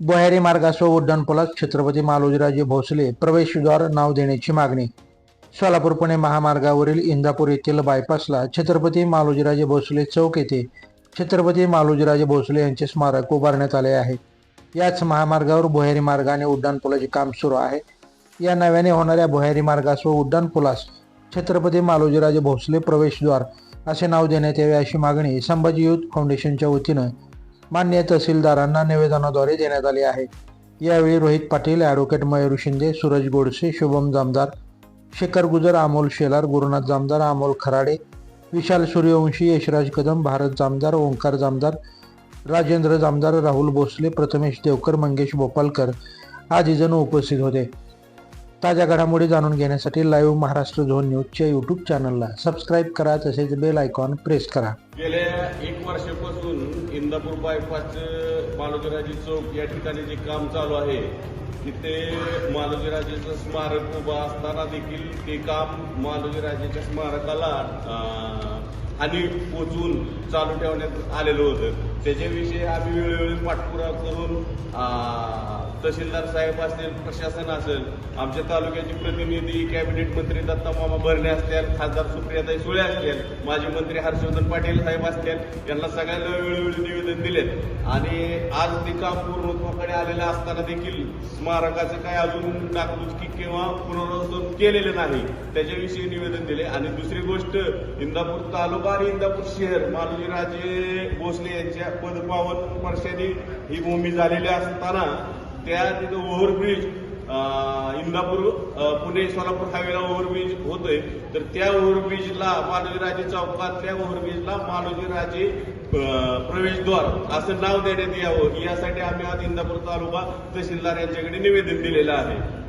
बोहेरी मार्गासह उड्डाणपुलास छत्रपती मालोजीराजे भोसले प्रवेशद्वार नाव देण्याची मागणी. सोलापूर पुणे महामार्गावरील इंदापूर येथील बायपासला छत्रपती मालोजीराजे भोसले चौक येथे छत्रपती मालोजीराजे भोसले यांचे स्मारक उभारण्यात आले आहे. याच महामार्गावर भुयारी मार्गाने उड्डाणपुलाचे काम सुरू आहे. या नव्याने होणाऱ्या भुयारी मार्गासह उड्डाणपुलास छत्रपती मालोजीराजे भोसले प्रवेशद्वार असे नाव देण्यात यावे अशी मागणी संभाजी युथ फाउंडेशनच्या वतीनं मान्य तहसीलदारांना निवेदनाद्वारे देण्यात आली आहे. यावेळी रोहित पाटील ॲडव्होकेट मयूर शिंदे सूरज गोडसे शुभम जामदार शेखर गुजर अमोल शेलार गुरुनाथ जामदार अमोल खराडे विशाल सूर्यवंशी यशराज कदम भारत जामदार ओंकार जामदार राजेंद्र जामदार राहुल भोसले प्रथमेश देवकर मंगेश भोपालकर आदी जण उपस्थित होते. ताज्या घडामोडी जाणून घेण्यासाठी लाईव्ह महाराष्ट्र झोन न्यूजच्या यूट्यूब चॅनलला सबस्क्राईब करा तसेच बेल आयकॉन प्रेस करा. गेल्या एक वर्षापासून इंदापूर बायपासचं मालोजीराजे चौक या ठिकाणी जे काम चालू आहे तिथे मालोजीराजेचं स्मारक उभं असताना देखील ते काम मालोजीराजेच्या स्मारकाला हानी पोचवून चालू ठेवण्यात आलेलं होतं. त्याच्याविषयी आम्ही वेळोवेळी पाठपुरावा करून तहसीलदार साहेब असतील प्रशासन असेल आमच्या तालुक्याचे प्रतिनिधी कॅबिनेट मंत्री दत्ता मामा भरणे असतील खासदार सुप्रियाताई सुळे असतील माजी मंत्री हर्षवर्धन पाटील साहेब असतील यांना सगळ्यांना वेळोवेळी निवेदन दिलेत. आणि आज ते काम पूर्णत्वाकडे आलेलं असताना देखील स्मारकाचं काय अजून डागडुचकी किंवा पुनर्वसन केलेलं नाही त्याच्याविषयी निवेदन दिले. आणि दुसरी गोष्ट इंदापूर तालुका आणि इंदापूर शहर मालोजीराजे भोसले यांच्या पदपावन वर्षांनी ही भूमी झालेली असताना त्या तिथं ओव्हरब्रिज इंदापूर पुणे सोलापूर हायवेला ओव्हरब्रिज होतोय. तर त्या ओव्हरब्रिजला मालोजीराजे चौकात त्या ओव्हरब्रिजला मालोजीराजे प्रवेशद्वार असं नाव देण्यात यावं. यासाठी आम्ही आज इंदापूर तालुका तहसीलदार यांच्याकडे निवेदन दिलेलं आहे.